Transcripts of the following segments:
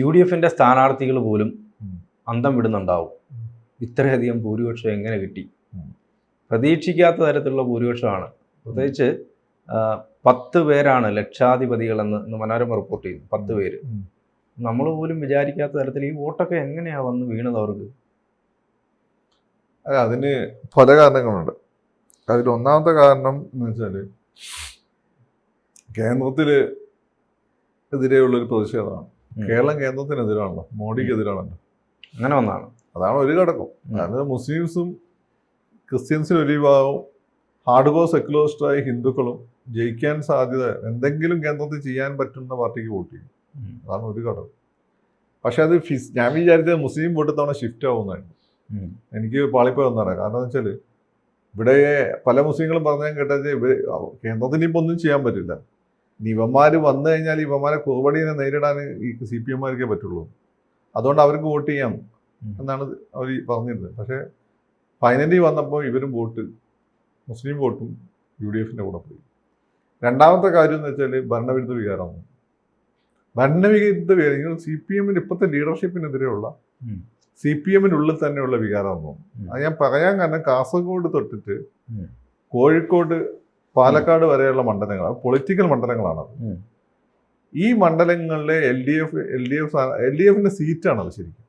U D എഫിന്റെ സ്ഥാനാർത്ഥികൾ പോലും അന്തം വിടുന്നുണ്ടാവും. ഇത്രയധികം ഭൂരിപക്ഷം എങ്ങനെ കിട്ടി? പ്രതീക്ഷിക്കാത്ത തരത്തിലുള്ള ഭൂരിപക്ഷമാണ്. പ്രത്യേകിച്ച് പത്ത് പേരാണ് ലക്ഷാധിപതികളെന്ന് ഇന്ന് മനോരമ റിപ്പോർട്ട് ചെയ്തു പത്ത് പേര്. നമ്മൾ പോലും വിചാരിക്കാത്ത തരത്തിൽ ഈ വോട്ടൊക്കെ എങ്ങനെയാ വന്ന് വീണത് അവർക്ക്? അല്ല, അതിന് പല കാരണങ്ങളുണ്ട്. അതിൽ ഒന്നാമത്തെ കാരണം എന്ന് വെച്ചാൽ കേന്ദ്രത്തിൽ എതിരെയുള്ളൊരു പ്രതിഷേധമാണ്. കേരളം കേന്ദ്രത്തിനെതിരാണല്ലോ. മോഡിക്കെതിരാണല്ലോ. അങ്ങനെ ഒന്നാണ് അതാണ് ഒരു ഘടകം. അതായത് മുസ്ലിംസും ക്രിസ്ത്യൻസിന് ഒരു വിഭാഗവും ഹാർഡ് സെക്യുലറിസ്റ്റായ ഹിന്ദുക്കളും ജയിക്കാൻ സാധ്യത എന്തെങ്കിലും കേന്ദ്രത്തിൽ ചെയ്യാൻ പറ്റുന്ന പാർട്ടിക്ക് വോട്ട് ചെയ്യും. അതാണ് ഒരു ഘടകം. പക്ഷെ അത് ഫിസ് ഞാൻ വിചാരിച്ചത് മുസ്ലിം വോട്ട് തവണ ഷിഫ്റ്റ് ആവുന്നതായിരുന്നു. എനിക്ക് പാളിപ്പോയി വന്നതാണ് കാരണം എന്ന് വെച്ചാൽ ഇവിടെ പല മുസ്ലിങ്ങളും പറഞ്ഞാൽ കേട്ടത് കേന്ദ്രത്തിന് ഇപ്പം ഒന്നും ചെയ്യാൻ പറ്റില്ല. ഇവന്മാർ വന്നു കഴിഞ്ഞാൽ ഇവന്മാരെ കുറുപടിയെ നേരിടാൻ ഈ സി പി എമ്മാർക്കേ പറ്റുള്ളൂ. അതുകൊണ്ട് അവർക്ക് വോട്ട് ചെയ്യാം എന്നാണ് അവർ പറഞ്ഞിരുന്നത്. പക്ഷേ ഫൈനലി വന്നപ്പോൾ ഇവരും വോട്ട് മുസ്ലിം വോട്ടും യു ഡി എഫിന്റെ കൂടെ പോയി. രണ്ടാമത്തെ കാര്യം എന്ന് വെച്ചാൽ ഭരണവിരുദ്ധ വികാരമാണ്. ഭരണവിരുദ്ധ വികാരം സി പി എമ്മിന് ഇപ്പോഴത്തെ ലീഡർഷിപ്പിനെതിരെയുള്ള സി പി എമ്മിനുള്ളിൽ തന്നെയുള്ള വികാരമാണ്. അത് ഞാൻ പറയാൻ കാരണം കാസർഗോഡ് തൊട്ടിട്ട് കോഴിക്കോട് പാലക്കാട് വരെയുള്ള മണ്ഡലങ്ങൾ പൊളിറ്റിക്കൽ മണ്ഡലങ്ങളാണ്. ഈ മണ്ഡലങ്ങളിലെ L D F L D F L D എഫിന്റെ സീറ്റാണത് ശരിക്കും.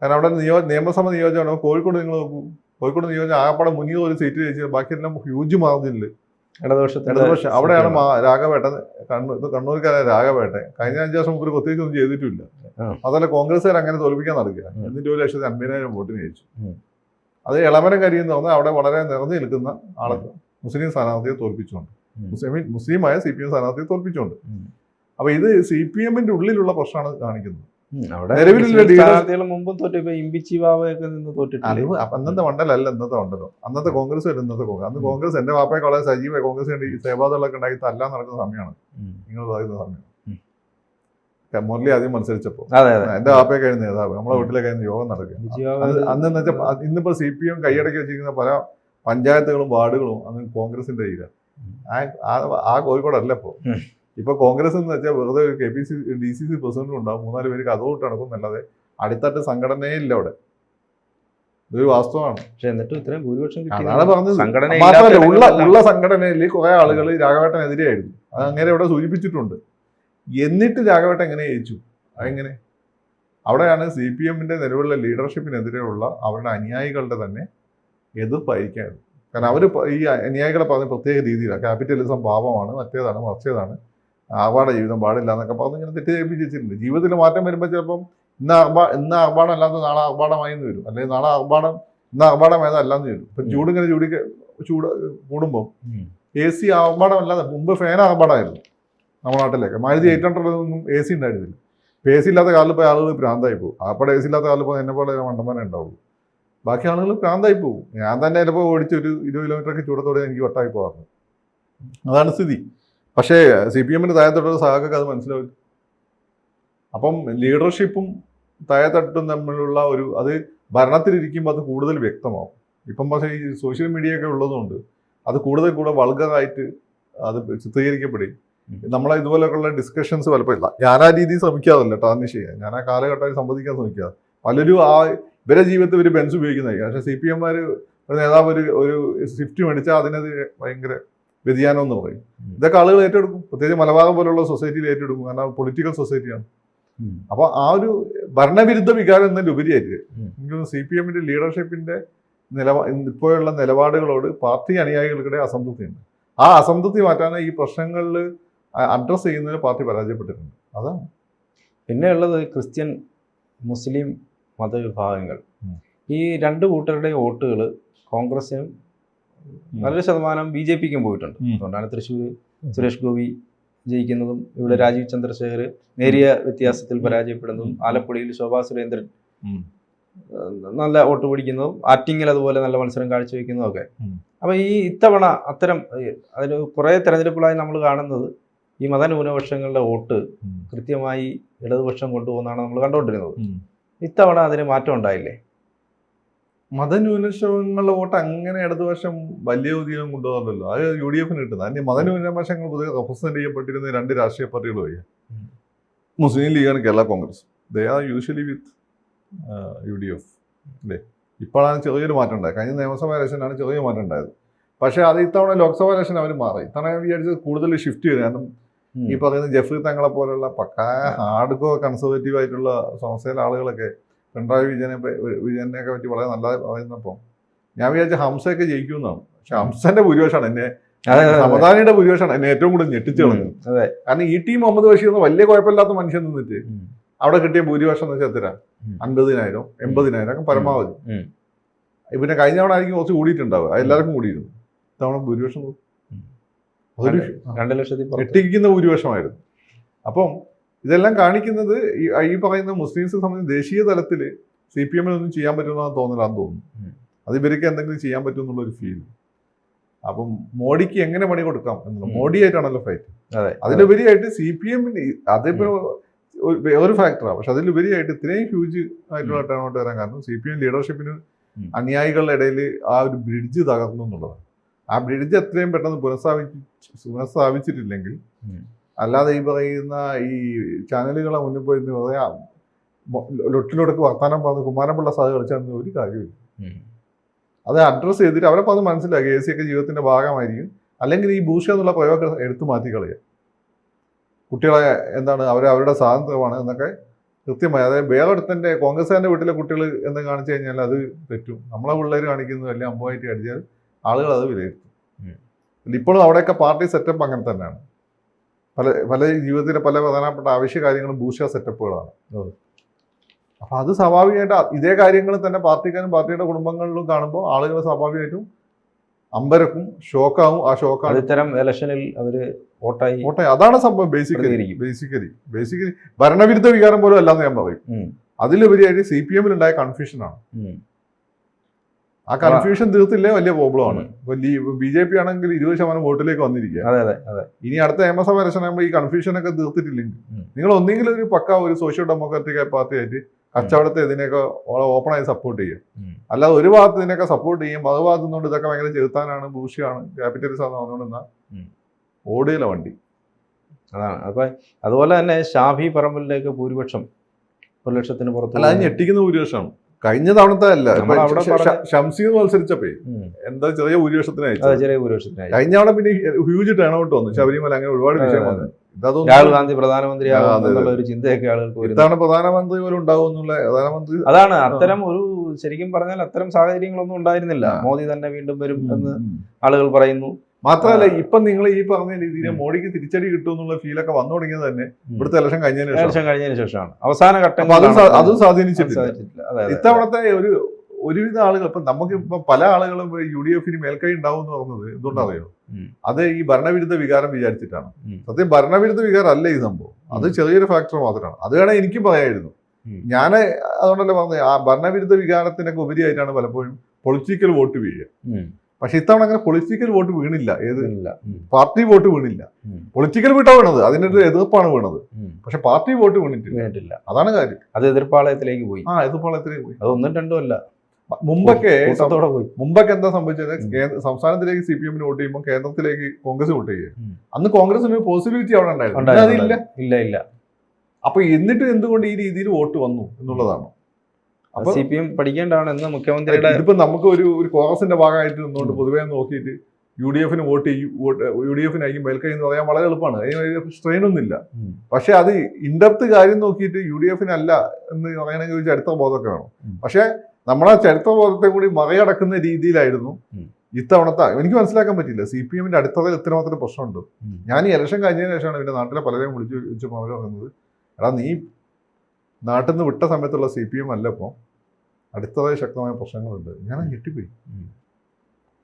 കാരണം അവിടെ നിയോ നിയമസഭ നിയോജകമാണ്? കോഴിക്കോട് നിങ്ങൾ നോക്കൂ. കോഴിക്കോട് നിയോജകം ആകപ്പാടെ മുന്നിൽ ഒരു സീറ്റ് ജയിച്ചത് ബാക്കിയെല്ലാം ഹ്യൂജ് ഇടതുപക്ഷത്തിന്റെ ഇടതുപക്ഷം അവിടെയാണ് രാഘവേട്ടൻ കണ്ണൂർ കണ്ണൂർക്കാരായ കണ്ണൂർക്കാരെ രാഘവേട്ടൻ. കഴിഞ്ഞ അഞ്ചു വർഷം മുമ്പ് പ്രത്യേകിച്ച് ഒന്നും ചെയ്തിട്ടില്ല. അതല്ല കോൺഗ്രസ്സുകാർ അങ്ങനെ തോൽപ്പിക്കാൻ നടക്കുക. എന്നിട്ട് ഒരു ലക്ഷത്തി അൻപതിനായിരം വോട്ടിന് ജയിച്ചു. അത് ഇളമരം കരിയെന്ന് പറഞ്ഞാൽ അവിടെ വളരെ നിറഞ്ഞു നിൽക്കുന്ന ആൾക്ക് മുസ്ലിം സ്ഥാനാർത്ഥിയെ തോൽപ്പിച്ചുകൊണ്ട്. മുസ്ലിം മുസ്ലിമായ സി പി എം സ്ഥാനാർത്ഥിയെ തോൽപ്പിച്ചുകൊണ്ട്. അപ്പൊ ഇത് സി പി എമ്മിന്റെ ഉള്ളിലുള്ള പ്രശ്നമാണ് കാണിക്കുന്നത്. അന്നത്തെ മണ്ഡലല്ല ഇന്നത്തെ മണ്ഡലം. അന്നത്തെ കോൺഗ്രസ് ഇന്നത്തെ കോൺഗ്രസ്. അന്ന് കോൺഗ്രസ് എന്റെ വാപ്പയെ വളരെ സജീവ കോൺഗ്രസ് സേവാദളൊക്കെ ഉണ്ടാക്കി തല്ലാൻ നടക്കുന്ന സമയമാണ്. നിങ്ങൾ പറയുന്ന സമയം. മുരളി ആദ്യം മത്സരിച്ചപ്പോൾ അതെ എന്റെ വാപ്പയെ കഴിഞ്ഞ നേതാവ്. നമ്മുടെ വീട്ടിലെ കഴിഞ്ഞ യോഗം നടക്കുക. അന്ന് വെച്ചാൽ ഇന്നിപ്പോ സി പി എം കൈയടക്കി വെച്ചിരിക്കുന്ന പല പഞ്ചായത്തുകളും വാർഡുകളും അന്ന് കോൺഗ്രസിന്റെ കയ്യിലാണ് ആ- കോഴിക്കോടല്ല ഇപ്പോ. ഉം. ഇപ്പൊ കോൺഗ്രസ് എന്ന് വെച്ചാൽ വെറുതെ ഒരു K P C D C C പ്രസിഡന്റും ഉണ്ടാവും മൂന്നാൽ പേര് അതോട്ട് നടക്കും എന്നല്ലാതെ അടിത്തട്ട് സംഘടനയേ ഇല്ല അവിടെ. ഇതൊരു വാസ്തവമാണ്. പക്ഷെ എന്നിട്ടും ഇത്രയും ഭൂരിപക്ഷം അതാണ് പറഞ്ഞത്. മാത്രമല്ല ഉള്ള ഉള്ള സംഘടനയിൽ കുറെ ആളുകൾ രാഘവേട്ടനെതിരെയായിരുന്നു. അത് അങ്ങനെ ഇവിടെ സൂചിപ്പിച്ചിട്ടുണ്ട്. എന്നിട്ട് രാഘവേട്ടൻ എങ്ങനെ ജയിച്ചു? അതെങ്ങനെ? അവിടെയാണ് സി പി എമ്മിന്റെ നിലവിലുള്ള ലീഡർഷിപ്പിനെതിരെയുള്ള അവരുടെ അനുയായികളുടെ തന്നെ എതിർപ്പായിരിക്കാൻ. കാരണം അവർ ഈ അനുയായികളെ പറഞ്ഞ പ്രത്യേക രീതിയിലാണ് ക്യാപിറ്റലിസം പാപമാണ് മറ്റേതാണ് മറിച്ചതാണ്. ആർഭാട ജീവിതം പാടില്ല എന്നൊക്കെ പറഞ്ഞ് ഇങ്ങനെ തെറ്റിദ്ധരിപ്പിച്ചിട്ടുണ്ട് ജീവിതത്തിൽ മാറ്റം വരുമ്പോൾ ചിലപ്പം ഇന്ന് ആർഭാ ഇന്ന് ആർഭാടം അല്ലാതെ നാളെ ആർഭാടമായി എന്ന് വരും. അല്ലെങ്കിൽ നാളെ ആർഭാടം ഇന്ന് ആർഭാടം അല്ലാന്ന് വരും. ഇപ്പം. ചൂടിങ്ങനെ ചൂടി ചൂട് കൂടുമ്പോൾ. എ സി ആർഭാടം അല്ലാതെ മുമ്പ് ഫാൻ ആർഭാടമായിരുന്നു നമ്മുടെ നാട്ടിലൊക്കെ. മാരുതി എയ്റ്റ് ഹൺഡ്രഡിലൊന്നും എ സി ഉണ്ടായിരുന്നില്ല. ഇപ്പം എ സി ഇല്ലാത്ത കാലിൽ പോയി ആളുകൾ ഭ്രാന്തായി പോകും. അപ്പോൾ എ സി ഇല്ലാത്ത കാലിൽ പോയി എന്നെ പോലെ മണ്ടന്മാരെ ഉണ്ടാവുള്ളൂ. ബാക്കി ആളുകൾ ഭ്രാന്തായി പോകും. ഞാൻ തന്നെ ചിലപ്പോൾ ഓടിച്ച് ഒരു ഇരുപത് കിലോമീറ്ററൊക്കെ ചൂടത്തോടെ എനിക്ക് വട്ടായി പോകാറുണ്ട്. അതാണ് സ്ഥിതി. പക്ഷേ സി പി എമ്മിന്റെ താഴെത്തട്ടുള്ള സഹാക്കൊക്കെ അത് മനസ്സിലാവില്ല. അപ്പം ലീഡർഷിപ്പും താഴെത്തട്ടും തമ്മിലുള്ള ഒരു അത് ഭരണത്തിലിരിക്കുമ്പോൾ അത് കൂടുതൽ വ്യക്തമാവും. ഇപ്പം പക്ഷേ ഈ സോഷ്യൽ മീഡിയയൊക്കെ ഉള്ളതുകൊണ്ട് അത് കൂടുതൽ കൂടെ വൾഗറായിട്ട് അത് ചിത്രീകരിക്കപ്പെടുകയും. നമ്മളെ ഇതുപോലെയൊക്കെയുള്ള ഡിസ്കഷൻസ് പലപ്പോഴും ഇല്ല. ഞാൻ ആ രീതിയിൽ ശ്രമിക്കാറില്ല ടാർണിഷ് ചെയ്യാൻ ഞാൻ ആ കാലഘട്ടമായി സംവദിക്കാൻ ശ്രമിക്കാറ്. പലരും ആ ഇവരെ ജീവിതത്തിൽ ഒരു ബെൻസ് ഉപയോഗിക്കുന്നതായിരിക്കും. പക്ഷേ സി പി എംമാർ ഒരു നേതാവ് ഒരു ഒരു സ്വിഫ്റ്റ് മേടിച്ചാൽ അതിനെതിരെ ഭയങ്കര വ്യതിയാനം എന്ന് പറയും. ഇതൊക്കെ ആളുകൾ ഏറ്റെടുക്കും. പ്രത്യേകിച്ച് മലബാർ പോലുള്ള സൊസൈറ്റിയിൽ ഏറ്റെടുക്കും. കാരണം പൊളിറ്റിക്കൽ സൊസൈറ്റിയാണ്. അപ്പൊ അപ്പോൾ ആ ഒരു ഭരണവിരുദ്ധ വികാരം എന്നതിലുപരിയായിട്ട് ഉപരിയായിട്ട് എനിക്ക് സി പി എമ്മിന്റെ ലീഡർഷിപ്പിന്റെ നിലപാ ഇപ്പോഴുള്ള നിലപാടുകളോട് പാർട്ടി അനുയായികൾക്കിടെ അസംതൃപ്തിയുണ്ട്. ആ അസംതൃപ്തി മാറ്റാൻ ഈ പ്രശ്നങ്ങളിൽ അഡ്രസ്സ് ചെയ്യുന്നതിന് പാർട്ടി പരാജയപ്പെട്ടിട്ടുണ്ട്. അതാണ്. പിന്നെയുള്ളത് ക്രിസ്ത്യൻ മുസ്ലിം മതവിഭാഗങ്ങൾ. ഈ രണ്ട് കൂട്ടരുടെ വോട്ടുകൾ കോൺഗ്രസിനും നല്ലൊരു ശതമാനം ബി ജെ പിക്കും പോയിട്ടുണ്ട്. അതുകൊണ്ടാണ് തൃശ്ശൂർ സുരേഷ് ഗോപി ജയിക്കുന്നതും ഇവിടെ രാജീവ് ചന്ദ്രശേഖർ നേരിയ വ്യത്യാസത്തിൽ പരാജയപ്പെടുന്നതും ആലപ്പുഴയിൽ ശോഭാ സുരേന്ദ്രൻ നല്ല വോട്ട് പിടിക്കുന്നതും ആറ്റിങ്ങിൽ അതുപോലെ നല്ല മത്സരം കാഴ്ചവെക്കുന്നതും ഒക്കെ. അപ്പൊ ഈ ഇത്തവണ അത്തരം അതിന് കുറേ തെരഞ്ഞെടുപ്പുകളായി നമ്മൾ കാണുന്നത് ഈ മതന്യൂനപക്ഷങ്ങളുടെ വോട്ട് കൃത്യമായി ഇടതുപക്ഷം കൊണ്ടുപോകുന്നതാണ് നമ്മൾ കണ്ടുകൊണ്ടിരുന്നത്. ഇത്തവണ അതിന് മാറ്റം ഉണ്ടായില്ലേ? മതന്യൂനപക്ഷങ്ങളുടെ വോട്ട് അങ്ങനെ ഇടതുപക്ഷം വലിയ രീതിയിലും കൊണ്ടുപോകാറില്ലല്ലോ. അത് യു ഡി എഫിന് കിട്ടുന്നത്. അതിന് മതന്യൂനപക്ഷങ്ങൾ പൊതുവെ റെപ്രസെന്റ് ചെയ്യപ്പെട്ടിരുന്ന രണ്ട് രാഷ്ട്രീയ പാർട്ടികൾ വഴി Muslim ലീഗാണ് Kerala Congress. They are usually with U D F അല്ലേ ഇപ്പോഴാണ് ചെറിയൊരു മാറ്റം ഉണ്ടായത്. കഴിഞ്ഞ നിയമസഭാ ഇലക്ഷനാണ് ചെറിയ മാറ്റം ഉണ്ടായത്. പക്ഷേ അത് ഇത്തവണ ലോക്സഭാ ഇലക്ഷൻ അവർ മാറി. ഇത്തവണ വിചാരിച്ചത് കൂടുതൽ ഷിഫ്റ്റ് ചെയ്തു കാരണം ഈ പറയുന്ന ജെഫ്രി തങ്ങളെ പോലുള്ള പക്കാ ഹാർഡ് കോ കൺസർവേറ്റീവ് ആയിട്ടുള്ള സംസ്ഥയിലെ ആളുകളൊക്കെ പിണറായി വിജയനെ വിജയനെയൊക്കെ പറ്റി വളരെ നല്ല പറയുന്നപ്പോൾ ഞാൻ വിചാരിച്ച ഹംസയൊക്കെ ജയിക്കുമെന്നാണ്. പക്ഷെ ഹംസന്റെ ഭൂരിപക്ഷമാണ് എന്നെ സമതാനിയുടെ ഭൂരിപക്ഷമാണ് എന്നെ ഏറ്റവും കൂടുതൽ ഞെട്ടിച്ചു കളഞ്ഞത്. അതെ. കാരണം ഈ ടീം മുഹമ്മദ് ബഷീർ എന്ന് വലിയ കുഴപ്പമില്ലാത്ത മനുഷ്യൻ നിന്നിട്ട് അവിടെ കിട്ടിയ ഭൂരിപക്ഷം എന്ന് വെച്ചാൽ എത്ര അൻപതിനായിരം എൺപതിനായിരം ഒക്കെ പരമാവധി. പിന്നെ കഴിഞ്ഞ തവണ ആയിരിക്കും കുറച്ച് കൂടിയിട്ടുണ്ടാവുക. എല്ലാവർക്കും കൂടിയിരുന്നു. ഇത്തവണ ഭൂരിപക്ഷം അതൊരു രണ്ട് ലക്ഷത്തി. ഞെട്ടിക്കുന്ന ഭൂരിപക്ഷമായിരുന്നു. അപ്പം ഇതെല്ലാം കാണിക്കുന്നത് ഈ പറയുന്ന മുസ്ലിംസിനെ സംബന്ധിച്ച് ദേശീയ തലത്തിൽ സി പി എമ്മിൽ ഒന്നും ചെയ്യാൻ പറ്റുമെന്നാണ് തോന്നലാന്ന് തോന്നുന്നു. അത് ഇവർക്ക് എന്തെങ്കിലും ചെയ്യാൻ പറ്റും എന്നുള്ളൊരു ഫീൽ അപ്പം മോഡിക്ക് എങ്ങനെ പണി കൊടുക്കാം എന്നുള്ളത്. മോഡിയായിട്ടാണല്ലോ ഫൈറ്റ് അതെ. അതിലുപരിയായിട്ട് സി പി എമ്മിന് അതിപ്പോ ഒരു- വേറൊരു ഫാക്ടറാണ് പക്ഷെ അതിലുപരിയായിട്ട് ഇത്രയും ഹ്യൂജ് ആയിട്ടുള്ള ടേൺ ഔട്ട് വരാൻ കാരണം സി പി എം ലീഡർഷിപ്പിന്. അനുയായികളുടെ ഇടയിൽ ആ ഒരു ബ്രിഡ്ജ് തകർന്നു എന്നുള്ളതാണ്. ആ ബ്രിഡ്ജ് എത്രയും പെട്ടെന്ന് പുനഃസ്ഥാപിച്ച് പുനഃസ്ഥാപിച്ചിട്ടില്ലെങ്കിൽ അല്ലാതെ ഈ പറയുന്ന ഈ ചാനലുകളെ മുന്നിൽ പോയി എന്ന് പറയാം ലൊട്ടിലൊടുക്ക് വർത്താനം പറഞ്ഞ് കുമാരപിള്ള സാധ് കളിച്ചാൽ ഒരു കാര്യമില്ല അത് അഡ്രസ്സ് ചെയ്തിട്ട് അവരപ്പോൾ അത് മനസ്സിലാക്കി എ സി ഒക്കെ ജീവിതത്തിന്റെ ഭാഗമായിരിക്കും. അല്ലെങ്കിൽ ഈ ഭൂഷ എന്നുള്ള പ്രയോഗം എടുത്തു മാറ്റി കളയുക. കുട്ടികളെ എന്താണ് അവർ അവരുടെ സ്വാതന്ത്ര്യമാണ് എന്നൊക്കെ കൃത്യമായി. അതായത് വേറൊരുത്തന്റെ കോൺഗ്രസ്സുകാരന്റെ വീട്ടിലെ കുട്ടികൾ എന്ന് കാണിച്ചു കഴിഞ്ഞാൽ അത് തെറ്റും. നമ്മളെ പിള്ളേർ കാണിക്കുന്നത് വലിയ അമ്പമായിട്ട് അടിച്ചാൽ ആളുകൾ അത് വിലയിരുത്തും. ഇപ്പോഴും അവിടെയൊക്കെ പാർട്ടി സെറ്റപ്പ് അങ്ങനെ തന്നെയാണ്. പല പല ജീവിതത്തിലെ പല പ്രധാനപ്പെട്ട ആവശ്യ കാര്യങ്ങളും ഭൂഷ സെറ്റപ്പുകളാണ്. അപ്പൊ അത് സ്വാഭാവികമായിട്ട് ഇതേ കാര്യങ്ങൾ തന്നെ പാർട്ടിക്കാരും പാർട്ടിയുടെ കുടുംബങ്ങളിലും കാണുമ്പോൾ ആളുകൾ സ്വാഭാവികമായിട്ടും അമ്പരക്കും ഷോക്കാവും. ആ ഷോക്കാണ് ഇത്തരം ഇലക്ഷനിൽ അവർ വോട്ടായി വോട്ടായി. അതാണ് സംഭവം ബേസിക്കലി ബേസിക്കലി ബേസിക്കലി ഭരണവിരുദ്ധ വികാരം പോലും അല്ലാന്ന് ഞാൻ പറയും. അതിലുപരിയായിട്ട് സി പി എമ്മിൽ ഉണ്ടായ കൺഫ്യൂഷനാണ്. ആ കൺഫ്യൂഷൻ തീർത്തില്ലേ? വലിയ പ്രോബ്ലമാണ് ഇപ്പൊ ബി ജെ പി ആണെങ്കിൽ ഇരുപത് ശതമാനം വോട്ടിലേക്ക് വന്നിരിക്കുക. അതെ അതെ അതെ. ഇനി അടുത്ത നിയമസഭ ഇലക്ഷൻ ആകുമ്പോൾ ഈ കൺഫ്യൂഷനൊക്കെ തീർത്തിട്ടില്ലെങ്കിൽ ഉം. നിങ്ങൾ ഒന്നെങ്കിലും ഒരു പക്ക ഒരു സോഷ്യൽ ഡെമോക്രാറ്റിക് പാർട്ടി ആയിട്ട് കച്ചവടത്തെ ഇതിനെയൊക്കെ ഓപ്പണായി സപ്പോർട്ട് ചെയ്യും. അല്ലാതെ ഒരു ഭാഗത്ത് ഇതിനൊക്കെ സപ്പോർട്ട് ചെയ്യും മറുഭാഗത്ത് നിന്നുകൊണ്ട് ഇതൊക്കെ ഭയങ്കര ചെറുത്താനാണ് ഭൂഷിയാണ് ക്യാപിറ്റലിസം ആണ് വന്നുകൊണ്ടിരുന്ന ഉം. വണ്ടി. അതാണ്. അപ്പൊ അതുപോലെ തന്നെ ഷാഫി പറമ്പലിലേക്ക് ഭൂരിപക്ഷം ഒരു ലക്ഷത്തിന് പുറത്ത് അല്ല അത് ഞെട്ടിക്കുന്ന ഭൂരിപക്ഷമാണ്. കഴിഞ്ഞ തവണത്തെ അല്ല. ഷംസീർ മത്സരിച്ചപ്പോ എന്താ ചെറിയ ഭൂരിപക്ഷത്തിന് കഴിഞ്ഞ തവണ പിന്നെ ഹ്യൂജ് ടേൺ ഔട്ട് വന്നു. ശബരിമല അങ്ങനെ ഒരുപാട് വിഷയം വന്നു. രാഹുൽ ഗാന്ധി പ്രധാനമന്ത്രി. ഒരു ചിന്തയൊക്കെ ആളുകൾക്ക് ഇത്തവണ പ്രധാനമന്ത്രി പോലും ഉണ്ടാവും പ്രധാനമന്ത്രി അതാണ്. അത്തരം ഒരു ശരിക്കും പറഞ്ഞാൽ അത്തരം സാഹചര്യങ്ങളൊന്നും ഉണ്ടായിരുന്നില്ല. മോദി തന്നെ വീണ്ടും വരും എന്ന് ആളുകൾ പറയുന്നു. മാത്രമല്ല ഇപ്പം നിങ്ങൾ ഈ പറഞ്ഞ രീതിയിൽ മോഡിക്ക് തിരിച്ചടി കിട്ടും എന്നുള്ള ഫീലൊക്കെ വന്നു തുടങ്ങിയത് തന്നെ ഇവിടുത്തെ ഇലക്ഷൻ കഴിഞ്ഞതിന് ശേഷം. കഴിഞ്ഞതിന് ശേഷമാണ്. അവസാന ഘട്ടം അതും സ്വാധീനിച്ചിട്ടില്ല. ഇത്തവണത്തെ ഒരു ഒരുവിധ ആളുകൾ ഇപ്പൊ നമുക്ക് ഇപ്പൊ പല ആളുകളും യു ഡി എഫിന് മേൽക്കൈ ഉണ്ടാവും എന്ന് പറഞ്ഞത് എന്തുകൊണ്ടറിയോ. അത് ഈ ഭരണവിരുദ്ധ വികാരം വിചാരിച്ചിട്ടാണ്. സത്യം ഭരണവിരുദ്ധ വികാരം അല്ല ഈ സംഭവം. അത് ചെറിയൊരു ഫാക്ടർ മാത്രമാണ്. അത് വേണേ എനിക്കും പറയായിരുന്നു. ഞാൻ അതുകൊണ്ടല്ലേ പറഞ്ഞത് ആ ഭരണവിരുദ്ധ വികാരത്തിനൊക്കെ ഉപരിയായിട്ടാണ് പലപ്പോഴും പൊളിറ്റിക്കൽ വോട്ട് വീഴുക. പക്ഷെ ഇത്തവണ അങ്ങനെ പൊളിറ്റിക്കൽ വോട്ട് വീണില്ല. ഏത്. പാർട്ടി വോട്ട് വീണില്ല. പൊളിറ്റിക്കൽ വീട്ടാ വീണത്. അതിന്റെ ഒരു എതിർപ്പാണ് വീണത്. പക്ഷെ പാർട്ടി വോട്ട് വീണിട്ടില്ല. വീണിട്ടില്ല. അതാണ് കാര്യം. അത് എതിർപ്പാളയത്തിലേക്ക് പോയി. ആ എതിർപ്പാളയത്തിലേക്ക് പോയി. അത് ഒന്നും രണ്ടും അല്ല. മുമ്പൊക്കെ മുമ്പൊക്കെ എന്താ സംഭവിച്ചത്? സംസ്ഥാനത്തിലേക്ക് സി പി എമ്മിന് വോട്ട് ചെയ്യുമ്പോൾ കേന്ദ്രത്തിലേക്ക് കോൺഗ്രസ് വോട്ട് ചെയ്യുക. അന്ന് കോൺഗ്രസിന് പോസിബിലിറ്റി അവിടെ ഉണ്ടായിരുന്നു. അതില്ല. ഇല്ല ഇല്ല. അപ്പൊ എന്നിട്ട് എന്തുകൊണ്ട് ഈ രീതിയിൽ വോട്ട് വന്നു എന്നുള്ളതാണ്. സി പി എം പഠിക്കേണ്ടതാണ് എന്ന് മുഖ്യമന്ത്രിയുടെ ഇപ്പം നമുക്ക് ഒരു ഒരു കോൺഗ്രസിന്റെ ഭാഗമായിട്ട് നിന്നുകൊണ്ട് പൊതുവേ നോക്കിയിട്ട് യു ഡി എഫിന് വോട്ട് യു ഡി എഫിനായിരിക്കും മേൽക്കൈ എന്ന് പറയാൻ വളരെ എളുപ്പമാണ്. അതിന് സ്ട്രെയിൻ ഒന്നുമില്ല. പക്ഷെ അത് ഇൻഡെപ്ത് കാര്യം നോക്കിയിട്ട് യു ഡി എഫിനല്ല എന്ന് പറയണമെങ്കിൽ ഒരു ചരിത്ര ബോധമൊക്കെ വേണം. പക്ഷെ നമ്മളെ ചരിത്ര ബോധത്തെ കൂടി മറികടക്കുന്ന രീതിയിലായിരുന്നു. ഇത്തവണത്തെ എനിക്ക് മനസ്സിലാക്കാൻ പറ്റില്ല സി പി എമ്മിന്റെ അടുത്തതിൽ ഇത്രമാത്രം പ്രശ്നമുണ്ട് ഞാൻ ഈ ഇലക്ഷൻ കഴിഞ്ഞതിന് ശേഷമാണ് പിന്നെ നാട്ടിലെ പലരെയും വിളിച്ചു ചോദിച്ചപ്പോൾ അവർ പറയുന്നത് എടാ നീ നാട്ടിൽ നിന്ന് വിട്ട സമയത്തുള്ള സി പി എം അല്ല ഇപ്പോൾ അടുത്തതായി ശക്തമായ പ്രശ്നങ്ങളുണ്ട്. ഞാൻ ഞെട്ടിപ്പോയി.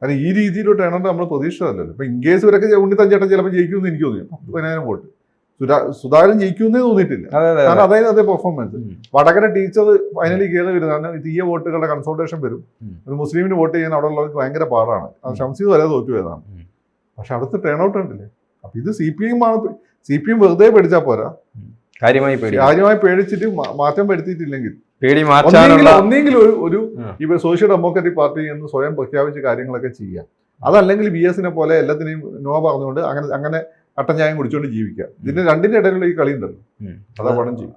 കാരണം ഈ രീതിയിലോട്ട് ഏതാണ്ട് നമ്മൾ പ്രതീക്ഷിച്ചതല്ലോ ഇപ്പൊ ഇൻ കേസ് ഇവരൊക്കെ ഉണ്ണിത്തഞ്ചേട്ടൻ ചിലപ്പോൾ ജയിക്കുമെന്ന് എനിക്ക് തോന്നി പത്ത് പതിനായിരം വോട്ട്. സുധാകരൻ ജയിക്കുമെന്നേ തോന്നിയിട്ടില്ല. കാരണം അതായത് അതേ പെർഫോമൻസ് വടകര ടീച്ചർ ഫൈനലി കയറി വരും കാരണം തീയ വോട്ടുകളുടെ കൺസൾട്ടേഷൻ വരും. ഒരു മുസ്ലിമിന് വോട്ട് ചെയ്യാൻ അവിടെ ഉള്ളവർക്ക് ഭയങ്കര പാടാണ്. അത്. ഷംസീദ് വരെ തോറ്റു പോയതാണ് പക്ഷെ അടുത്ത് ടേൺ ഔട്ട് ഉണ്ടല്ലേ? അപ്പൊ ഇത് സി പി എം ആണ്. സി പി എം വെറുതെ പഠിച്ചാൽ പോരാ. കാര്യമായി പേടി കാര്യമായി പേടിച്ചിട്ട് മാറ്റം വരുത്തിയിട്ടില്ലെങ്കിൽ. പേടി മാറ്റാനുള്ള ഒന്നെങ്കിലും ഒരു ഒരു. ഇപ്പൊ സോഷ്യൽ ഡെമോക്രാറ്റിക് പാർട്ടി എന്ന് സ്വയം പ്രഖ്യാപിച്ച കാര്യങ്ങളൊക്കെ ചെയ്യാം അതല്ലെങ്കിൽ ബി എസിനെ പോലെ എല്ലാത്തിനെയും നോ പറഞ്ഞുകൊണ്ട് അങ്ങനെ അങ്ങനെ കട്ടൻ ചായം കുടിച്ചുകൊണ്ട് ജീവിക്കുക. ഇതിന് രണ്ടിന്റെ ഇടയിലുള്ള ഈ കളി ഉണ്ടല്ലോ. അതാ പണം ചെയ്യും